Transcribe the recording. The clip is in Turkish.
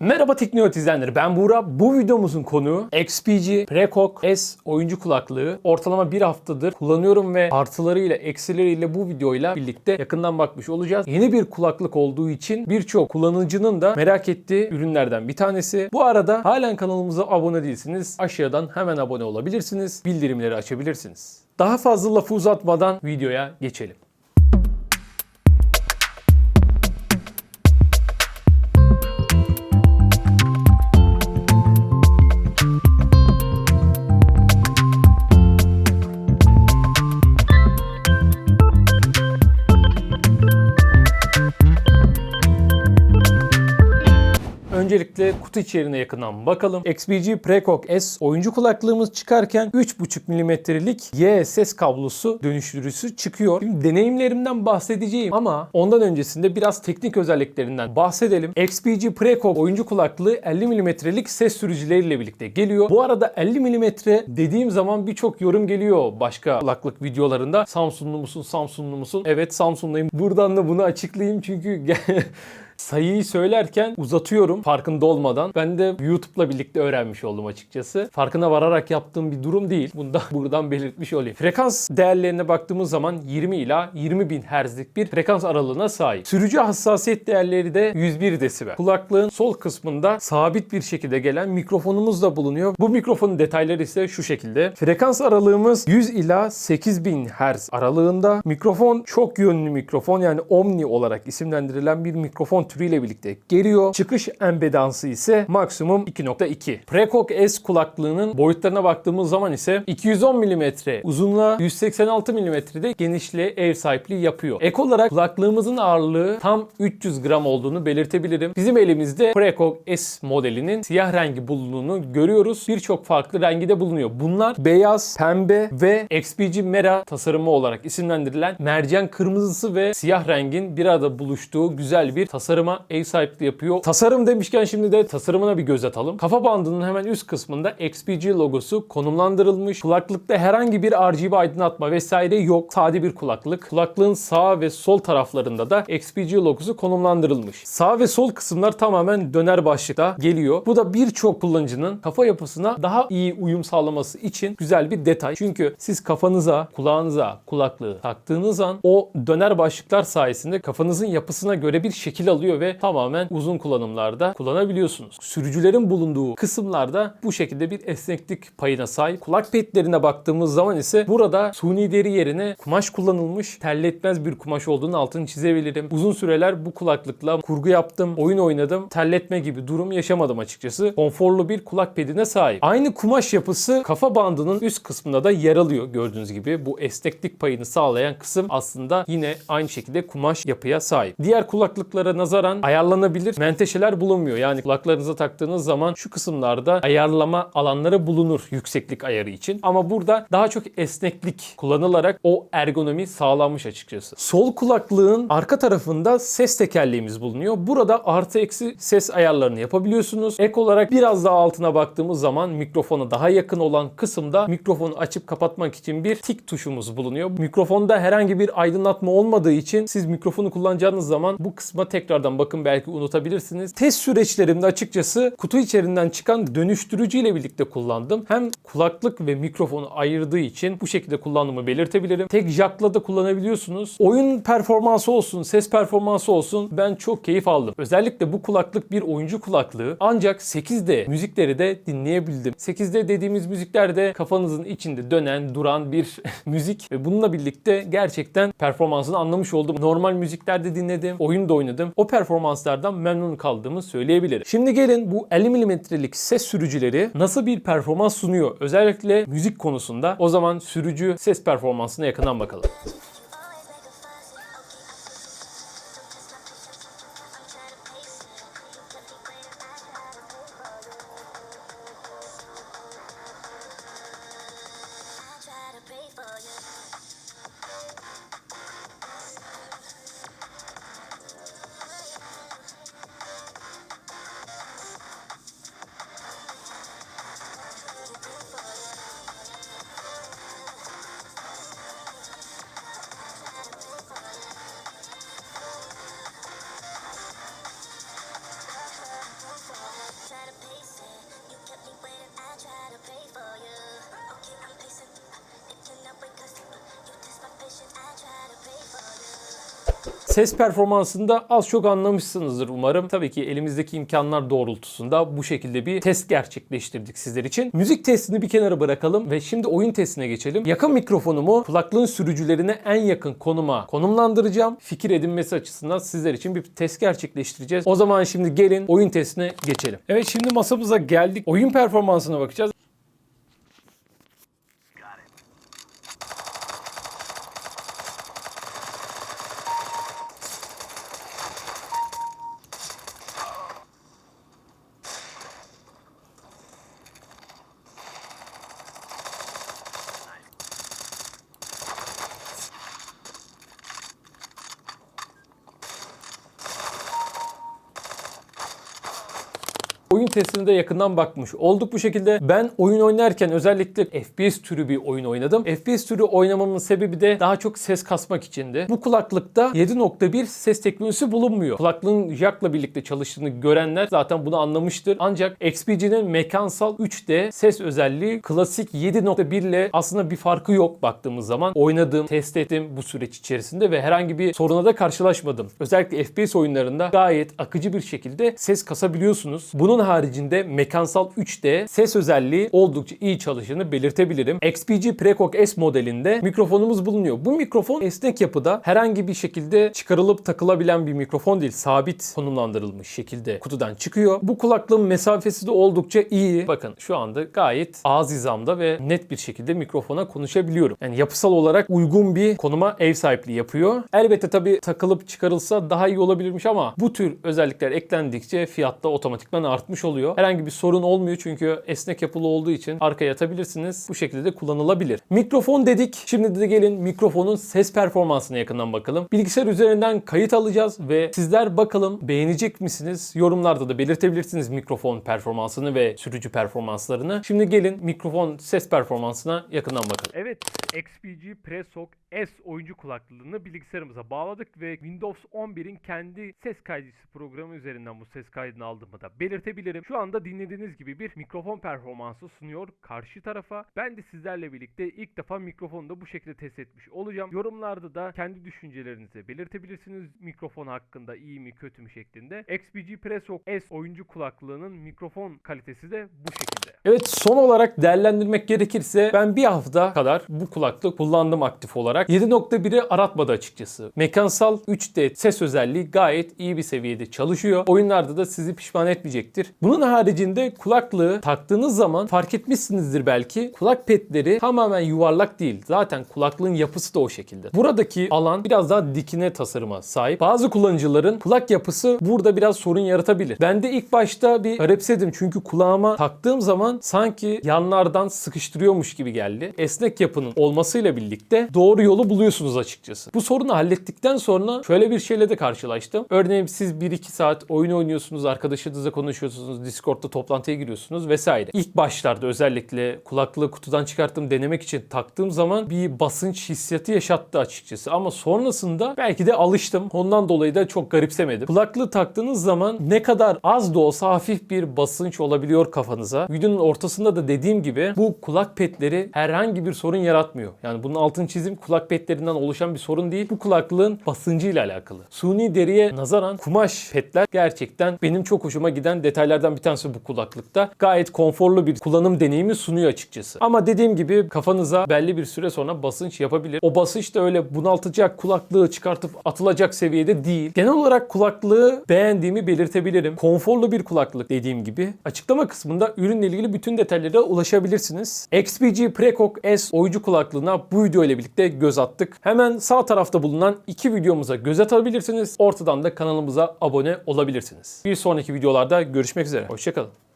Merhaba Tekniyot izleyenleri ben Buğra. Bu videomuzun konuğu XPG Precock S oyuncu kulaklığı. Ortalama bir haftadır kullanıyorum ve artılarıyla eksileriyle bu videoyla birlikte yakından bakmış olacağız. Yeni bir kulaklık olduğu için birçok kullanıcının da merak ettiği ürünlerden bir tanesi. Bu arada halen kanalımıza abone değilsiniz. Aşağıdan hemen abone olabilirsiniz. Bildirimleri açabilirsiniz. Daha fazla lafı uzatmadan videoya geçelim. Öncelikle kutu içeriğine yakından bakalım. XPG Precock S oyuncu kulaklığımız çıkarken 3.5 mm'lik Y ses kablosu dönüştürücüsü çıkıyor. Şimdi deneyimlerimden bahsedeceğim ama ondan öncesinde biraz teknik özelliklerinden bahsedelim. XPG Precock oyuncu kulaklığı 50 mm'lik ses sürücüleriyle birlikte geliyor. Bu arada 50 mm dediğim zaman birçok yorum geliyor başka kulaklık videolarında. Samsunlu musun, Samsunlu musun? Evet Samsunluyum. Buradan da bunu açıklayayım çünkü sayıyı söylerken uzatıyorum farkında olmadan. Ben de YouTube'la birlikte öğrenmiş oldum açıkçası. Farkına vararak yaptığım bir durum değil. Bunu da buradan belirtmiş olayım. Frekans değerlerine baktığımız zaman 20 ila 20 bin Hz'lik bir frekans aralığına sahip. Sürücü hassasiyet değerleri de 101 desibel. Kulaklığın sol kısmında sabit bir şekilde gelen mikrofonumuz da bulunuyor. Bu mikrofonun detayları ise şu şekilde. Frekans aralığımız 100 ila 8000 Hz aralığında. Mikrofon çok yönlü mikrofon yani Omni olarak isimlendirilen bir mikrofon türüyle birlikte geliyor. Çıkış empedansı ise maksimum 2.2. Precock S kulaklığının boyutlarına baktığımız zaman ise 210 mm uzunluğa 186 mm'de genişliğe ev sahipliği yapıyor. Ek olarak kulaklığımızın ağırlığı tam 300 gram olduğunu belirtebilirim. Bizim elimizde Precock S modelinin siyah rengi bulunduğunu görüyoruz. Birçok farklı rengi de bulunuyor. Bunlar beyaz, pembe ve XPG Mera tasarımı olarak isimlendirilen mercan kırmızısı ve siyah rengin bir arada buluştuğu güzel bir tasarıma ev sahipliği yapıyor. Tasarım demişken şimdi de tasarımına bir göz atalım. Kafa bandının hemen üst kısmında XPG logosu konumlandırılmış. Kulaklıkta herhangi bir RGB aydınlatma vesaire yok. Sade bir kulaklık. Kulaklığın sağ ve sol taraflarında da XPG logosu konumlandırılmış. Sağ ve sol kısımlar tamamen döner başlıkta geliyor. Bu da birçok kullanıcının kafa yapısına daha iyi uyum sağlaması için güzel bir detay. Çünkü siz kafanıza, kulağınıza kulaklığı taktığınız an o döner başlıklar sayesinde kafanızın yapısına göre bir şekil alıyor ve tamamen uzun kullanımlarda kullanabiliyorsunuz. Sürücülerin bulunduğu kısımlarda bu şekilde bir esneklik payına sahip. Kulak petlerine baktığımız zaman ise burada suni deri yerine kumaş kullanılmış, terletmez bir kumaş olduğunu altını çizebilirim. Uzun süreler bu kulaklıkla kurgu yaptım, oyun oynadım. Terletme gibi durum yaşamadım açıkçası. Konforlu bir kulak pedine sahip. Aynı kumaş yapısı kafa bandının üst kısmında da yer alıyor gördüğünüz gibi. Bu esneklik payını sağlayan kısım aslında yine aynı şekilde kumaş yapıya sahip. Diğer kulaklıklara nazaran ayarlanabilir menteşeler bulunmuyor. Yani kulaklarınıza taktığınız zaman şu kısımlarda ayarlama alanları bulunur yükseklik ayarı için. Ama burada daha çok esneklik kullanılarak o ergonomi sağlanmış açıkçası. Sol kulaklığın arka tarafında ses tekerleğimiz bulunuyor. Burada artı eksi ses ayarlarını yapabiliyorsunuz. Ek olarak biraz daha altına baktığımız zaman mikrofona daha yakın olan kısımda mikrofonu açıp kapatmak için bir tik tuşumuz bulunuyor. Mikrofonda herhangi bir aydınlatma olmadığı için siz mikrofonu kullanacağınız zaman bu kısma tekrardan bakın belki unutabilirsiniz. Test süreçlerimde açıkçası kutu içerisinden çıkan dönüştürücü ile birlikte kullandım. Hem kulaklık ve mikrofonu ayırdığı için bu şekilde kullandığımı belirtebilirim. Tek jackla da kullanabiliyorsunuz. Oyun performansı olsun, ses performansı olsun ben çok keyif aldım. Özellikle bu kulaklık bir oyuncu kulaklığı. Ancak 8D müzikleri de dinleyebildim. 8D dediğimiz müzikler de kafanızın içinde dönen, duran bir müzik ve bununla birlikte gerçekten performansını anlamış oldum. Normal müziklerde dinledim, oyun da oynadım. O performanslardan memnun kaldığımı söyleyebilirim. Şimdi gelin bu 50 mm'lik ses sürücüleri nasıl bir performans sunuyor? Özellikle müzik konusunda. O zaman sürücü ses performansına yakından bakalım. Ses performansında az çok anlamışsınızdır umarım. Tabii ki elimizdeki imkanlar doğrultusunda bu şekilde bir test gerçekleştirdik sizler için. Müzik testini bir kenara bırakalım ve şimdi oyun testine geçelim. Yakın mikrofonumu kulaklığın sürücülerine en yakın konuma konumlandıracağım. Fikir edinmesi açısından sizler için bir test gerçekleştireceğiz. O zaman şimdi gelin oyun testine geçelim. Evet şimdi masamıza geldik. Oyun performansına bakacağız. Oyun testine de yakından bakmış olduk bu şekilde. Ben oyun oynarken özellikle FPS türü bir oyun oynadım. FPS türü oynamamın sebebi de daha çok ses kasmak içindi. Bu kulaklıkta 7.1 ses teknolojisi bulunmuyor. Kulaklığın jackla birlikte çalıştığını görenler zaten bunu anlamıştır. Ancak XPG'nin mekansal 3D ses özelliği klasik 7.1 ile aslında bir farkı yok baktığımız zaman. Oynadım, test ettim bu süreç içerisinde ve herhangi bir soruna da karşılaşmadım. Özellikle FPS oyunlarında gayet akıcı bir şekilde ses kasabiliyorsunuz. Bunun haricinde mekansal 3D ses özelliği oldukça iyi çalıştığını belirtebilirim. XPG Precock S modelinde mikrofonumuz bulunuyor. Bu mikrofon esnek yapıda herhangi bir şekilde çıkarılıp takılabilen bir mikrofon değil. Sabit konumlandırılmış şekilde kutudan çıkıyor. Bu kulaklığın mesafesi de oldukça iyi. Bakın şu anda gayet ağız hizamda ve net bir şekilde mikrofona konuşabiliyorum. Yani yapısal olarak uygun bir konuma ev sahipliği yapıyor. Elbette tabii takılıp çıkarılsa daha iyi olabilirmiş ama bu tür özellikler eklendikçe fiyatta otomatikman artmış oluyor. Herhangi bir sorun olmuyor çünkü esnek yapılı olduğu için arkaya atabilirsiniz. Bu şekilde de kullanılabilir. Mikrofon dedik. Şimdi de gelin mikrofonun ses performansına yakından bakalım. Bilgisayar üzerinden kayıt alacağız ve sizler bakalım beğenecek misiniz? Yorumlarda da belirtebilirsiniz mikrofon performansını ve sürücü performanslarını. Şimdi gelin mikrofon ses performansına yakından bakalım. Evet, XPG Presoc S oyuncu kulaklığını bilgisayarımıza bağladık ve Windows 11'in kendi ses kaydedicisi programı üzerinden bu ses kaydını aldığımı da belirtebilirim. Şu anda dinlediğiniz gibi bir mikrofon performansı sunuyor karşı tarafa. Ben de sizlerle birlikte ilk defa mikrofonu da bu şekilde test etmiş olacağım. Yorumlarda da kendi düşüncelerinizi belirtebilirsiniz mikrofon hakkında iyi mi kötü mü şeklinde. XPG Presoc S oyuncu kulaklığının mikrofon kalitesi de bu şekilde. Evet son olarak değerlendirmek gerekirse ben bir hafta kadar bu kulaklığı kullandım aktif olarak. 7.1'i aratmadı açıkçası. Mekansal 3D ses özelliği gayet iyi bir seviyede çalışıyor. Oyunlarda da sizi pişman etmeyecektir. Bunun haricinde kulaklığı taktığınız zaman fark etmişsinizdir belki. Kulak petleri tamamen yuvarlak değil. Zaten kulaklığın yapısı da o şekilde. Buradaki alan biraz daha dikine tasarıma sahip. Bazı kullanıcıların kulak yapısı burada biraz sorun yaratabilir. Ben de ilk başta bir garipsedim çünkü kulağıma taktığım zaman sanki yanlardan sıkıştırıyormuş gibi geldi. Esnek yapının olmasıyla birlikte doğru yolu buluyorsunuz açıkçası. Bu sorunu hallettikten sonra şöyle bir şeyle de karşılaştım. Örneğin siz 1-2 saat oyun oynuyorsunuz, arkadaşınızla konuşuyorsunuz, Discord'da toplantıya giriyorsunuz vesaire. İlk başlarda özellikle kulaklığı kutudan çıkarttım denemek için taktığım zaman bir basınç hissiyatı yaşattı açıkçası. Ama sonrasında belki de alıştım. Ondan dolayı da çok garipsemedim. Kulaklığı taktığınız zaman ne kadar az da olsa hafif bir basınç olabiliyor kafanıza. Videonun ortasında da dediğim gibi bu kulak petleri herhangi bir sorun yaratmıyor. Yani bunun altını çizim kulak petlerinden oluşan bir sorun değil. Bu kulaklığın basıncıyla alakalı. Suni deriye nazaran kumaş petler gerçekten benim çok hoşuma giden detaylardan bir tanesi bu kulaklıkta. Gayet konforlu bir kullanım deneyimi sunuyor açıkçası. Ama dediğim gibi kafanıza belli bir süre sonra basınç yapabilir. O basınç da öyle bunaltacak kulaklığı çıkartıp atılacak seviyede değil. Genel olarak kulaklığı beğendiğimi belirtebilirim. Konforlu bir kulaklık dediğim gibi. Açıklama kısmında ürünle ilgili bütün detaylara ulaşabilirsiniz. XPG Precock S oyuncu kulaklığına bu video ile birlikte göz attık. Hemen sağ tarafta bulunan iki videomuza göz atabilirsiniz. Ortadan da kanalımıza abone olabilirsiniz. Bir sonraki videolarda görüşmek üzere. Hoşçakalın.